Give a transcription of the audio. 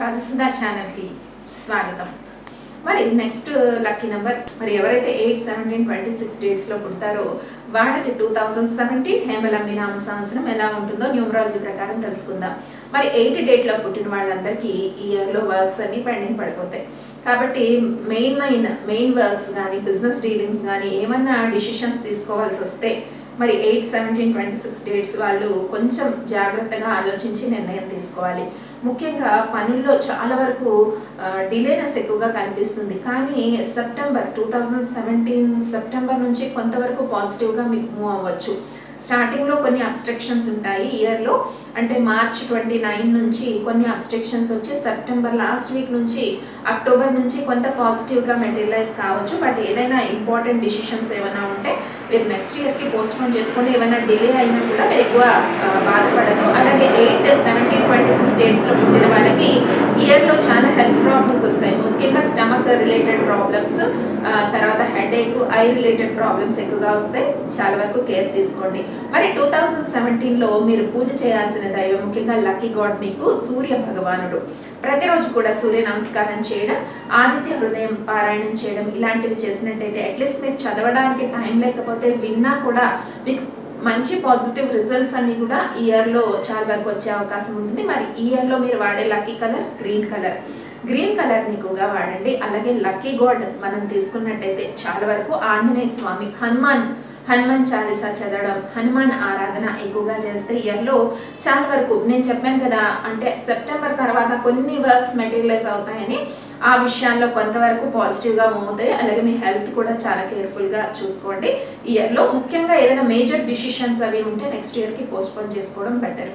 రాజసుధా ఛానల్కి స్వాగతం. మరి నెక్స్ట్ లక్కీ నెంబర్ మరి ఎవరైతే ఎయిట్ సెవెంటీన్ ట్వంటీ సిక్స్ డేట్స్లో పుడతారో వాళ్ళకి టూ థౌజండ్ సెవెంటీన్ హేమలమ్మి నామ సంవత్సరం ఎలా ఉంటుందో న్యూమరాలజీ ప్రకారం తెలుసుకుందాం. మరి ఎయిట్ డేట్లో పుట్టిన వాళ్ళందరికీ ఈ ఇయర్లో వర్క్స్ అన్ని పెండింగ్ పడిపోతాయి. కాబట్టి మెయిన్ మెయిన్ మెయిన్ వర్క్స్ కానీ బిజినెస్ డీలింగ్స్ కానీ ఏమన్నా డిసిషన్స్ తీసుకోవాల్సి వస్తే మరి eight seventeen twenty six dates వాళ్ళు కొంచెం జాగ్రత్తగా ఆలోచించి నిర్ణయం తీసుకోవాలి. ముఖ్యంగా పనుల్లో చాలా వరకు డిలేనెస్ ఎక్కువగా కనిపిస్తుంది. కానీ September two thousand seventeen September నుంచి కొంతవరకు పాజిటివ్గా మీకు మూవ్ అవ్వచ్చు. స్టార్టింగ్లో కొన్ని అబ్స్ట్రక్షన్స్ ఉంటాయి ఇయర్లో. అంటే మార్చ్ ట్వంటీ నైన్ నుంచి కొన్ని అబ్స్ట్రక్షన్స్ వచ్చి సెప్టెంబర్ లాస్ట్ వీక్ నుంచి అక్టోబర్ నుంచి కొంత పాజిటివ్గా మెటీరియలైజ్ కావచ్చు. బట్ ఏదైనా ఇంపార్టెంట్ డిసిషన్స్ ఏమైనా ఉంటే మీరు నెక్స్ట్ ఇయర్కి పోస్ట్ పోన్ ఏమైనా డిలే అయినా కూడా మీరు ఎక్కువ బాధపడదు బాధపడద్దు. అలాగే ఎయిట్ సెవెంటీన్ ట్వంటీ సిక్స్ డేట్స్లో పుట్టిన వాళ్ళకి ఇయర్లో చాలా హెల్త్ ప్రాబ్లమ్స్ వస్తాయి. ముఖ్యంగా స్టమక్ రిలేటెడ్ ప్రాబ్లమ్స్ తర్వాత హెడేక్ ఐ రిలేటెడ్ ప్రాబ్లమ్స్ ఎక్కువగా వస్తాయి. చాలా వరకు కేర్ తీసుకోండి. మరి టూ థౌజండ్ సెవెంటీన్లో మీరు పూజ చేయాల్సిన దైవం ముఖ్యంగా లక్కీ గాడ్ మీకు సూర్య భగవానుడు. ప్రతిరోజు కూడా సూర్య నమస్కారం చేయడం ఆదిత్య హృదయం పారాయణం చేయడం ఇలాంటివి చేసినట్టయితే అట్లీస్ట్ మీరు చదవడానికి టైం లేకపోతే విన్నా కూడా మీకు మంచి పాజిటివ్ రిజల్ట్స్ అన్ని కూడా ఇయర్లో చాలా వరకు వచ్చే అవకాశం ఉంటుంది. మరి ఇయర్లో మీరు వాడే lucky colour green colour. Green కలర్ని ఎక్కువగా వాడండి. అలాగే లక్కీ గాడ్ మనం తీసుకున్నట్టయితే చాలా వరకు ఆంజనేయ స్వామి హనుమాన్ హనుమాన్ చాలీసా చదవడం హనుమాన్ ఆరాధన ఎక్కువగా చేస్తే ఇయర్లో చాలా వరకు నేను చెప్పాను కదా అంటే సెప్టెంబర్ తర్వాత కొన్ని వర్క్స్ మెటీరియలైజ్ అవుతాయని ఆ విషయాల్లో కొంతవరకు పాజిటివ్గా మూవ్ అవుతాయి. అలాగే మీ హెల్త్ కూడా చాలా కేర్ఫుల్గా చూసుకోండి. ఈ ఇయర్లో ముఖ్యంగా ఏదైనా మేజర్ డిసిషన్స్ అవి ఉంటే నెక్స్ట్ ఇయర్కి పోస్ట్పోన్ చేసుకోవడం బెటర్